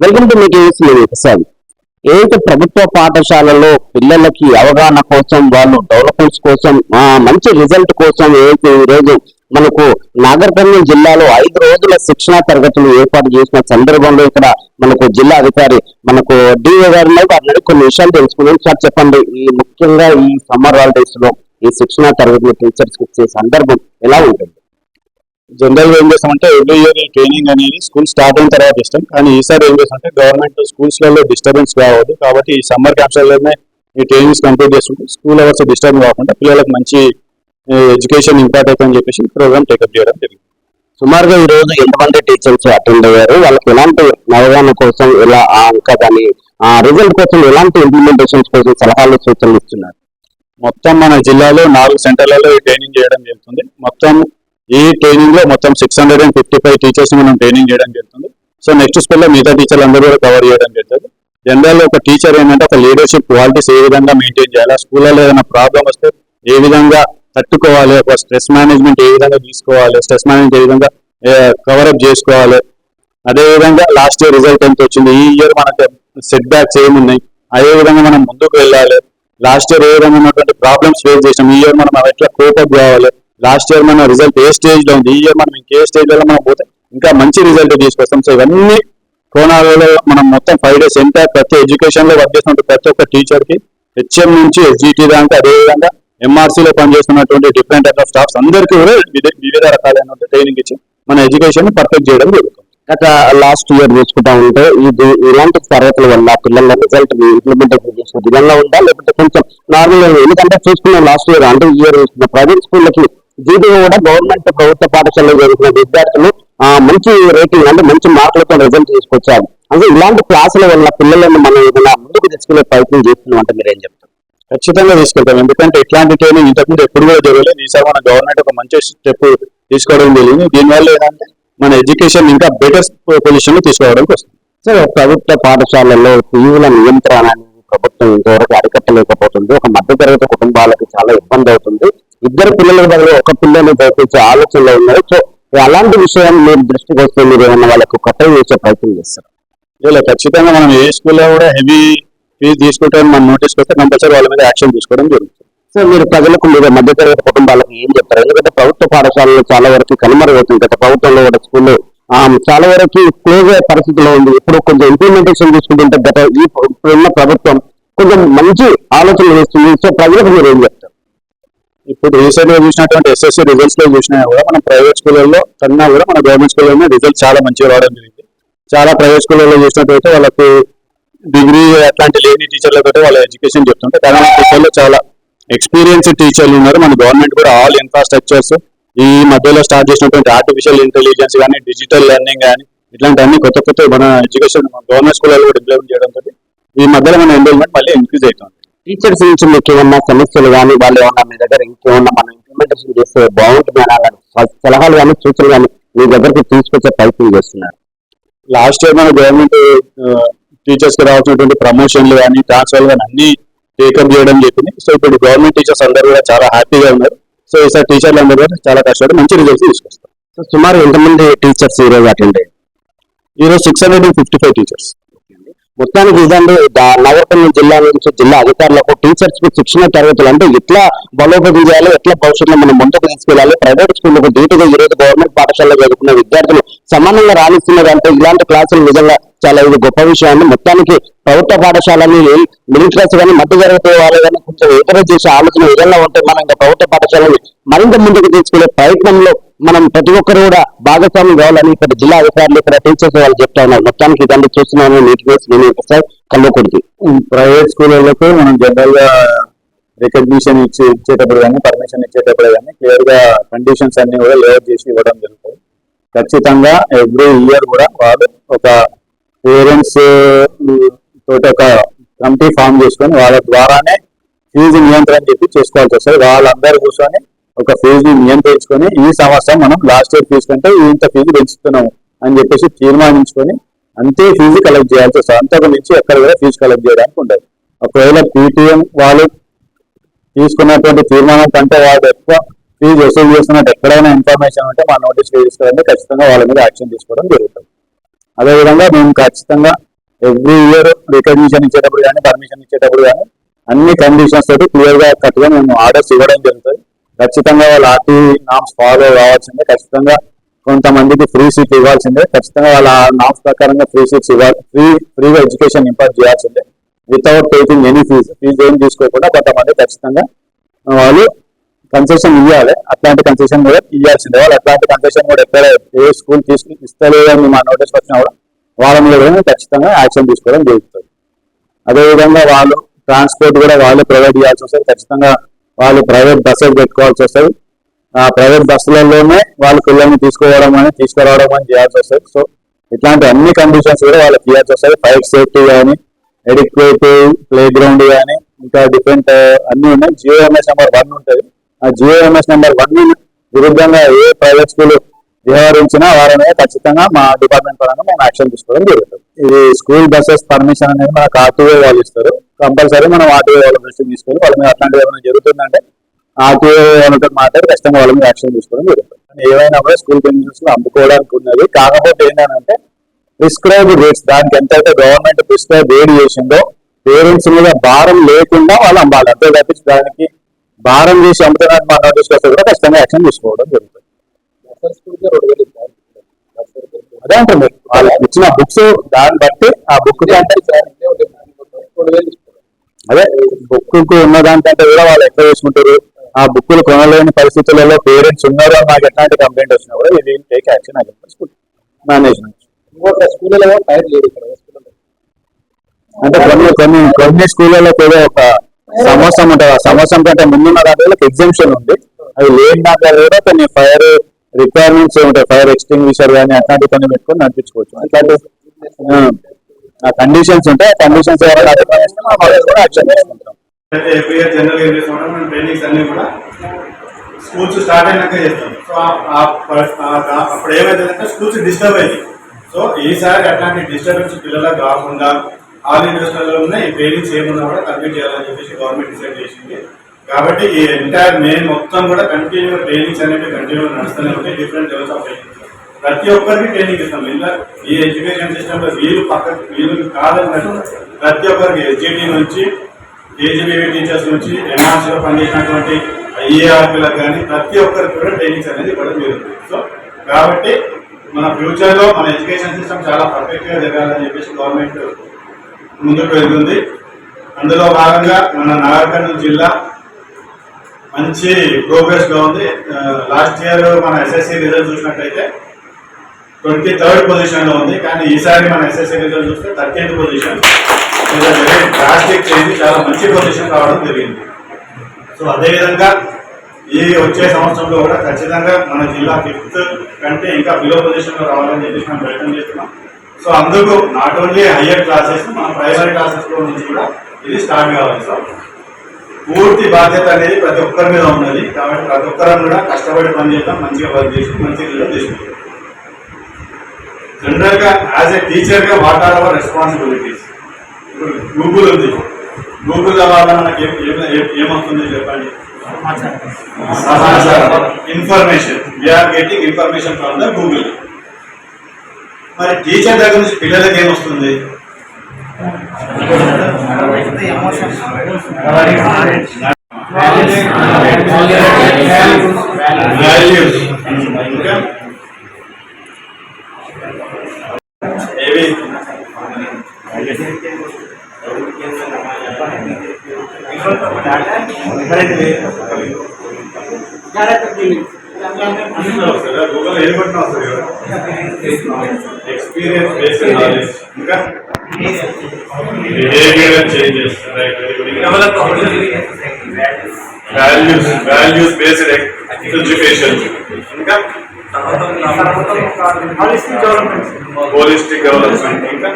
Welcome to మీకు ప్రసాద్. ఏదైతే ప్రభుత్వ పాఠశాలలో పిల్లలకి అవగాహన కోసం వాళ్ళు డెవలప్మెంట్స్ కోసం మంచి రిజల్ట్ కోసం ఏదైతే ఈ రోజు మనకు నాగర్ జిల్లాలో ఐదు రోజుల శిక్షణా తరగతులు ఏర్పాటు చేసిన సందర్భంలో ఇక్కడ మనకు జిల్లా అధికారి మనకు డిఓ గారు అన్నీ కొన్ని విషయాలు తెలుసుకున్నాం సార్ చెప్పండి. ఈ ముఖ్యంగా ఈ సమ్మర్ హాలిడేస్లో ఈ శిక్షణా తరగతులు టీచర్స్ ఇచ్చే సందర్భం ఎలా ఉంటుంది? జనరల్గా ఏం చేస్తామంటే ఎవ్రీ ఇయర్ ఈ ట్రైనింగ్ అనేది స్కూల్ స్టార్ట్ అయిన తర్వాత ఇస్తాం కానీ ఈసారి ఏం చేస్తామంటే గవర్నమెంట్ స్కూల్స్లలో డిస్టర్బెన్స్ కావద్దు కాబట్టి ఈ సమ్మర్ క్యాంప్స్లలోనే ఈ ట్రైనింగ్స్ కంప్లీట్ చేసుకుంటే స్కూల్ అవర్స్ డిస్టర్బ్ కాకుండా పిల్లలకు మంచి ఎడ్యుకేషన్ ఇంపార్టెంట్ అని చెప్పేసి ప్రోగ్రామ్ టేకప్ చేయడం జరిగింది. సుమారుగా ఈ రోజు ఎంతమంది టీచర్స్ అటెండ్ అయ్యారు? వాళ్ళకి ఎలాంటి అవగాహన కోసం ఎలా ఇంకా ఆ రిజల్ట్ కోసం ఎలాంటి ఇంప్లిమెంటేషన్స్ కోసం సలహాలు సూచనలు ఇస్తున్నారు? మొత్తం మన జిల్లాలో నాలుగు సెంటర్లలో ఈ ట్రైనింగ్ చేయడం జరుగుతుంది. మొత్తం ఈ ట్రైనింగ్లో మొత్తం six hundred and fifty five teachers మనం ట్రైనింగ్ చేయడం జరుగుతుంది. సో నెక్స్ట్ స్కూల్లో మిగతా టీచర్లు అందరూ కూడా కవర్ చేయడం జరుగుతుంది. జనరల్ ఒక టీచర్ ఏంటంటే ఒక లీడర్షిప్ క్వాలిటీస్ ఏ విధంగా మెయింటైన్ చేయాలి? స్కూల్లో ఏదైనా ప్రాబ్లం వస్తే ఏ విధంగా తట్టుకోవాలి? ఒక స్ట్రెస్ మేనేజ్మెంట్ ఏ విధంగా తీసుకోవాలి? స్ట్రెస్ మేనేజ్మెంట్ ఏ విధంగా కవరప్ చేసుకోవాలి? అదేవిధంగా లాస్ట్ ఇయర్ రిజల్ట్ ఎంత వచ్చింది? ఈ ఇయర్ మనకు సెట్ బ్యాక్స్ ఏమున్నాయి అదే విధంగా మనం ముందుకు వెళ్ళాలి? లాస్ట్ ఇయర్ ఏ విధంగా ఉన్నటువంటి ప్రాబ్లమ్స్ ఫేస్ చేసాం ఈ ఇయర్ మనం ఎట్లా కోపప్ కావాలి? లాస్ట్ ఇయర్ మన రిజల్ట్ ఏ స్టేజ్లో ఉంది ఈ ఇయర్ మనం ఇంకే స్టేజ్లో మనం పోతే ఇంకా మంచి రిజల్ట్ తీసుకొస్తాం. సో ఇవన్నీ కోణాలలో మనం మొత్తం ఫైవ్ డేస్ ఎంత ప్రతి ఎడ్యుకేషన్లో వర్క్ చేస్తున్న ప్రతి ఒక్క టీచర్కి హెచ్ఎం నుంచి ఎస్జిటి దాకా అదే విధంగా ఎంఆర్సీ లో పనిచేస్తున్నటువంటి డిఫరెంట్ టైప్ ఆఫ్ స్టాఫ్స్ అందరికీ కూడా వివిధ- వివిధ రకాలైన ట్రైనింగ్ ఇచ్చి మన ఎడ్యుకేషన్ పర్ఫెక్ట్ చేయడం జరుగుతుంది. గత లాస్ట్ ఇయర్ చూసుకుంటా ఉంటే ఇది ఇలాంటి తరగతుల వల్ల పిల్లల రిజల్ట్ ఇంప్లిమెంటేషన్ చేసిన విధంగా ఉందా? లేకపోతే కొంచెం నార్మల్ ఎందుకంటే చూసుకున్నాం లాస్ట్ ఇయర్ అంటే ఇయర్ చూసుకున్న. ప్రైవేట్ స్కూళ్ళకి జీడీఓ కూడా గవర్నమెంట్ ప్రభుత్వ పాఠశాలలో చదువుకున్న విద్యార్థులు మంచి రేటింగ్ అంటే మంచి మార్కులతో రిజల్ట్ తీసుకొచ్చారు. అంటే ఇలాంటి క్లాసుల వల్ల పిల్లలను మనం ఏదైనా ముందుకు తెచ్చుకునే ప్రయత్నం చేస్తున్నాం అంటే మీరు ఏం చెప్తారు? ఖచ్చితంగా తీసుకెళ్తాం. ఎందుకంటే ఇట్లాంటి ట్రైనింగ్ ఇంతకుముందు ఎప్పుడు కూడా జరగలేదు. ఈసారి మన గవర్నమెంట్ ఒక మంచి స్టెప్ తీసుకోవడం జరిగింది. దీనివల్ల ఏంటంటే మన ఎడ్యుకేషన్ ఇంకా బెటర్ పొజిషన్లో తీసుకోవడానికి వస్తుంది. సరే ప్రభుత్వ పాఠశాలల్లో ఫీజుల నియంత్రణ ప్రభుత్వం ఇంతవరకు అరికట్టలేకపోతుంది. ఒక మధ్యతరగతి కుటుంబాలకు చాలా ఇబ్బంది అవుతుంది. ఇద్దరు పిల్లల బదులు ఒక పిల్లని చదివించే ఆలోచనలో ఉన్నారు. సో అలాంటి విషయం మీరు దృష్టికి వస్తే మీరు ఏమన్నా వాళ్ళకు కట్టడి చేసే ప్రయత్నం చేస్తారు? ఇలా ఖచ్చితంగా మనం ఏ స్కూల్లో కూడా హెవీ ఫీజు తీసుకుంటామని మనం నోటీస్ వస్తే కంపల్సరీ వాళ్ళ మీద యాక్షన్ తీసుకోవడం జరుగుతుంది. సో మీరు ప్రజలకు మీరు మధ్యతరగతి కుటుంబాలకు ఏం చెప్తారు? ఎందుకంటే ప్రభుత్వ పాఠశాలలో చాలా వరకు కనుమరుగవుతుంది గత ప్రభుత్వంలో కూడా స్కూల్లో చాలా వరకు క్లోజ్ అయ్యే పరిస్థితిలో ఉంది. ఇప్పుడు కొంచెం ఇంప్లిమెంటేషన్ తీసుకుంటుంటే గత ఈ ఇప్పుడున్న ప్రభుత్వం కొంచెం మంచి ఆలోచన చేస్తుంది సో ప్రజలకు మీరు ఏం చెప్తారు? ఇప్పుడు రీసెంట్గా చూసినటువంటి ఎస్ఎస్సీ రిజల్ట్స్లో చూసినా కూడా మన ప్రైవేట్ స్కూళ్ళలో కన్నా కూడా మన గవర్నమెంట్ స్కూల్లో రిజల్ట్ చాలా మంచిగా రావడం జరిగింది. చాలా ప్రైవేట్ స్కూళ్ళలో చూసినట్టయితే వాళ్ళకు డిగ్రీ అట్లాంటి లేని టీచర్లతో వాళ్ళ ఎడ్యుకేషన్ చెప్తుంటే గవర్నమెంట్ టీచర్లు చాలా ఎక్స్పీరియన్స్ టీచర్లు ఉన్నారు. మన గవర్నమెంట్ కూడా ఆల్ ఇన్ఫ్రాస్ట్రక్చర్స్ ఈ మధ్యలో స్టార్ట్ చేసినటువంటి ఆర్టిఫిషియల్ ఇంటెలిజెన్స్ కానీ డిజిటల్ లెర్నింగ్ కానీ ఇట్లాంటివన్నీ కొత్త కొత్త మన ఎడ్యుకేషన్ గవర్నమెంట్ స్కూళ్ళలో కూడా ఇంప్లిమెంట్ చేయడంతో ఈ మధ్యలో మన ఎన్రోల్మెంట్ మళ్ళీ ఇంక్రీజ్ అవుతుంది. టీచర్స్ నుంచి మీకు ఏమన్నా సమస్యలు కానీ వాళ్ళు ఏమన్నా మీ దగ్గర ఇంకేమన్నా మనం ఇంప్లిమెంటేషన్ చేస్తే బాగుంటుంది అని సలహాలు కానీ సూచనలు కానీ మీ దగ్గరికి తీసుకొచ్చే ప్రయత్నం చేస్తున్నారు. లాస్ట్ ఇయర్ మన గవర్నమెంట్ టీచర్స్కి రావాల్సినటువంటి ప్రమోషన్లు కానీ ట్రాన్స్ఫర్లు కానీ అన్ని టేకప్ చేయడం చెప్పింది సో ఇప్పుడు గవర్నమెంట్ టీచర్స్ అందరూ కూడా చాలా హ్యాపీగా ఉన్నారు. సో ఈసారి టీచర్లు అందరూ కూడా చాలా కష్టపడి మంచి రిజల్ట్స్ తీసుకొస్తారు. సో సుమారు ఎంతమంది టీచర్స్ ఈ రోజు అటెండ్ అయ్యారు? ఈరోజు six hundred and fifty five teachers మొత్తానికి ఇదండి నగరపల్లి జిల్లా నుంచి జిల్లా అధికారులకు టీచర్స్కు శిక్షణ తరగతులు అంటే ఎట్లా బలోపేతం చేయాలి ఎట్లా భవిష్యత్తులో మనం ముందుకు తీసుకెళ్ళాలి ప్రైవేట్ స్కూళ్ళకు ధీటుగా ఈరోజు గవర్నమెంట్ పాఠశాలలో చదువుకున్న విద్యార్థులు సమానంగా రాణిస్తున్నారు అంటే ఇలాంటి క్లాసులు నిజంగా చాలా ఇది గొప్ప విషయాన్ని మొత్తానికి ప్రభుత్వ పాఠశాలని మిడిల్ క్లాస్ కానీ మధ్య తరగతి వాళ్ళు కానీ కొంచెం ఎంకరేజ్ చేసే ఆలోచన విధంగా ఉంటే మనం ఇంకా ప్రభుత్వ పాఠశాలని మరింత ముందుకు తీసుకెళ్ళే ప్రయత్నంలో మనం ప్రతి ఒక్కరు కూడా భాగస్వామ్యం కావాలని ఇక్కడ జిల్లా అధికారులు ఇక్కడ టీచర్స్ వాళ్ళు చెప్తా ఉన్నారు. మొత్తానికి ఇదంతా చూస్తున్నాను నీటి వేసి నేను ఒకసారి కల్లుకొడికి ప్రైవేట్ స్కూళ్ళకు మనం జనరల్గా రికగ్నిషన్ ఇచ్చి ఇచ్చేటప్పుడు కానీ పర్మిషన్ ఇచ్చేటప్పుడు కానీ క్లియర్గా కండిషన్స్ అన్ని కూడా లేఅవుట్ చేసి ఇవ్వడం జరుగుతుంది. ఖచ్చితంగా ఎవ్రీ ఇయర్ కూడా వాళ్ళు ఒక పేరెంట్స్ తోటి ఒక కమిటీ ఫామ్ చేసుకొని వాళ్ళ ద్వారానే ఫీజు నియంత్రణ చెప్పి చేసుకోవాల్సి వస్తుంది వాళ్ళందరూ కూర్చొని ఒక ఫీజు నియంత్రించుకొని ఈ సంవత్సరం మనం లాస్ట్ ఇయర్ ఫీజు కంటే ఇంత ఫీజు పెంచుతున్నాము అని చెప్పేసి తీర్మానించుకొని అంతే ఫీజు కలెక్ట్ చేయాల్సి వస్తుంది. అంతకు మించి ఎక్కడ కూడా ఫీజు కలెక్ట్ చేయడానికి ఉండదు. ఒకవేళ పీటీఎం వాళ్ళు తీసుకున్నటువంటి తీర్మానం కంటే వాళ్ళు ఎక్కువ ఫీజు వసూలు చేస్తున్నట్టు ఎక్కడైనా ఇన్ఫర్మేషన్ ఉంటే మా నోటీస్ తీసుకురండి. ఖచ్చితంగా వాళ్ళ మీద యాక్షన్ తీసుకోవడం జరుగుతుంది. అదేవిధంగా మేము ఖచ్చితంగా ఎవ్రీ ఇయర్ రికగ్నిషన్ ఇచ్చేటప్పుడు కానీ పర్మిషన్ ఇచ్చేటప్పుడు కానీ అన్ని కండిషన్స్ తోటి క్లియర్గా కట్టుగా మేము ఆర్డర్స్ ఇవ్వడం జరుగుతుంది. ఖచ్చితంగా వాళ్ళ ఆర్టీ నామ్స్ ఫాలో కావాల్సిందే. ఖచ్చితంగా కొంతమందికి ఫ్రీ సీట్ ఇవ్వాల్సిందే. ఖచ్చితంగా వాళ్ళ నామ్స్ ప్రకారంగా ఫ్రీ సీట్స్ ఇవ్వాలి. ఫ్రీ ఫ్రీగా ఎడ్యుకేషన్ ఇంపార్ట్ చేయాల్సిందే. Without taking any fee fee ఏం తీసుకోకుండా కొంతమంది ఖచ్చితంగా వాళ్ళు కన్సెషన్ ఇవ్వాలి అట్లాంటి కన్సెషన్ కూడా ఇవ్వాల్సిందే వాళ్ళు అట్లాంటి కన్సెషన్ కూడా ఎక్కడ ఏ స్కూల్ తీసుకు ఇస్తలేదని మా నోటీస్ వచ్చినా కూడా వాళ్ళ మీద కూడా ఖచ్చితంగా యాక్షన్ తీసుకోవడం జరుగుతుంది. అదేవిధంగా వాళ్ళు ట్రాన్స్పోర్ట్ కూడా వాళ్ళు ప్రొవైడ్ చేయాల్సి వస్తుంది ఖచ్చితంగా వాళ్ళు ప్రైవేట్ బస్సెస్ పెట్టుకోవాల్సి వస్తుంది. ఆ ప్రైవేట్ బస్సులలోనే వాళ్ళ పిల్లల్ని తీసుకోవడం అని తీసుకురావడం అని చేయాల్సి వస్తుంది. సో ఇట్లాంటి అన్ని కండిషన్స్ కూడా వాళ్ళకి ఇవ్వాల్సి వస్తుంది. ఫైర్ సేఫ్టీ కానీ ఎడిక్వేట్ ప్లే గ్రౌండ్ కానీ ఇంకా డిఫరెంట్ అన్ని ఉన్నాయి. జియోఎంఎస్ నెంబర్ వన్ ఉంటుంది. ఆ జియోఎంఎస్ నెంబర్ వన్ విరుద్ధంగా ఏ ప్రైవేట్ స్కూల్ వ్యవహరించినా వారిని ఖచ్చితంగా మా డిపార్ట్మెంట్ పరంగా మేము యాక్షన్ తీసుకోవడం జరుగుతుంది. ఇది స్కూల్ బస్సెస్ పర్మిషన్ అనేది మనకు ఆర్టీఓ వాళ్ళు ఇస్తారు. కంపల్సరీ మనం ఆర్టీఓ వాళ్ళ దృష్టికి తీసుకెళ్ళి వాళ్ళ మీద అట్లాంటివి ఏమైనా జరుగుతుందంటే ఆర్టీఓ వాళ్ళతో మాట్లాడి ఖచ్చితంగా వాళ్ళ మీద యాక్షన్ తీసుకోవడం జరుగుతుంది. ఏవైనా కూడా స్కూల్ పెన్షన్స్ అమ్ముకోవడానికి ఉన్నది కాకపోతే ఏంటంటే ప్రిస్క్రైబ్ రేట్స్ దానికి ఎంతైతే గవర్నమెంట్ ప్రిస్క్రైబ్ రేట్ చేసిందో పేరెంట్స్ మీద భారం లేకుండా వాళ్ళు అమ్మాలి. అంతే తప్పించి దానికి భారం చేసి అమ్ముతున్నట్టు మా నోటీస్ వస్తే కూడా ఖచ్చితంగా యాక్షన్ తీసుకోవడం జరుగుతుంది. అదే అంటుంది వాళ్ళు ఇచ్చిన బుక్స్ దాన్ని బట్టి ఆ బుక్ అదే బుక్ ఉన్న దానికంటే కూడా వాళ్ళు ఎక్కువ చేసుకుంటారు. ఆ బుక్కులు కొనలేని పరిస్థితులలో పేరెంట్స్ ఉన్నారు మాకు ఎట్లాంటి కంప్లైంట్ వచ్చినా కూడా ఇది టేక్ యాక్షన్ అది స్కూల్ మేనేజ్మెంట్. అంటే కొన్ని కొన్ని కొన్ని స్కూళ్ళలో కూడా ఒక సంవత్సరం ఉంటుంది ఆ సంవత్సరం కంటే ముందున్న దాంట్లో ఎగ్జామ్షన్ ఉంది. అది లేని దాంట్లో కూడా కొన్ని ఫైర్ రిక్వైర్మెంట్స్ ఉంటాయి ఫైర్ ఎక్స్టింగ్విషర్ కానీ అట్లాంటి కొన్ని పెట్టుకొని నడిపించుకోవచ్చు. అట్లాంటి ఆ, కండిషన్స్ ఉంటాయి ఆ కండిషన్స్ ఎవరైనా కూడా యాక్షన్ జనరల్ ఏం ట్రైనింగ్స్ అన్ని కూడా స్కూల్స్ స్టార్ట్ అయినాక చేస్తాం. సో ఆ- అప్పుడు ఏమైతుందంటే స్కూల్స్ డిస్టర్బ్ అయింది సో ఈసారి అట్లాంటి డిస్టర్బెన్స్ పిల్లలకు కాకుండా ఆల్ ఇండస్ట్రీలో ఉన్న ఈ ట్రైనింగ్స్ ఏమున్నా కూడా కంప్లీట్ చేయాలని చెప్పేసి గవర్నమెంట్ డిసైడ్ చేసింది. కాబట్టి ఈ ఎంటైర్ మెయిన్ మొత్తం కూడా కంటిన్యూ ట్రైనింగ్స్ అనేవి కంటిన్యూ నడుస్తూనే ఉంటాయి. డిఫరెంట్ లెవెల్స్ ఆఫ్ ట్రైనింగ్ ప్రతి ఒక్కరికి ట్రైనింగ్ ఇస్తాం. ఇలా ఈ ఎడ్యుకేషన్ సిస్టమ్లో వీళ్ళు పక్క వీళ్ళు కాదన్నట్టు ప్రతి ఒక్కరికి ఎస్జిటి నుంచి కేజీబీవీ టీచర్స్ నుంచి ఎన్ఆర్సీలో పనిచేసినటువంటి ఐఏఆర్పీలకు కానీ ప్రతి ఒక్కరికి కూడా ట్రైనింగ్స్ అనేది ఇవ్వడం జరుగుతుంది. సో కాబట్టి మన ఫ్యూచర్లో మన ఎడ్యుకేషన్ సిస్టమ్ చాలా పర్ఫెక్ట్గా జరగాలని చెప్పేసి గవర్నమెంట్ ముందుకు వెళ్తుంది. అందులో భాగంగా మన నాగర్కర్నూలు జిల్లా మంచి ప్రోగ్రెస్లో ఉంది. లాస్ట్ ఇయర్ మన ఎస్ఎస్సి రిజల్ట్ చూసినట్టయితే ట్వంటీ థర్డ్ పొజిషన్లో ఉంది. కానీ ఈసారి మన ఎస్ఎస్సి రిజల్ట్ చూస్తే థర్టీన్త్ పొజిషన్ డ్రాస్టిక్ చేంజ్ చాలా మంచి పొజిషన్ రావడం జరిగింది. సో అదేవిధంగా ఈ వచ్చే సంవత్సరంలో కూడా ఖచ్చితంగా మన జిల్లా ఫిఫ్త్ కంటే ఇంకా బిలో పొజిషన్లో రావాలని చెప్పేసి మనం ప్రయత్నం చేస్తున్నాం. సో అందుకు నాట్ ఓన్లీ హయ్యర్ క్లాసెస్ మన ప్రైమరీ క్లాసెస్లో నుంచి కూడా ఇది స్టార్ట్ కావాలి సార్. పూర్తి బాధ్యత అనేది ప్రతి ఒక్కరి మీద ఉన్నది. కాబట్టి ప్రతి ఒక్కరం కూడా కష్టపడి పనిచేద్దాం మంచిగా పని చేసి మంచి రిజల్ట్ తీసుకుంటాం జనరల్గా యాజ్ ఎ టీచర్గా వాట్ ఆర్ అవర్ రెస్పాన్సిబిలిటీస్ ఇప్పుడు గూగుల్ ఉంది. గూగుల్ ద్వారా మనకి ఏమవుతుంది చెప్పండి? సమాచారం. Information we are getting information from the Google మరి టీచర్ దగ్గర నుంచి పిల్లలకి ఏమొస్తుంది? వాల్యూస్ ఇంకా ఏవి గూగుల్ ఏం కొట్టినా వస్తుంది కదా ఎక్స్పీరియన్స్ బేస్డ్ నాలెడ్జ్ ఇంకా behaviour changes values values based education ఇంకా హోలిస్టిక్ డెవలప్మెంట్ ఇంకా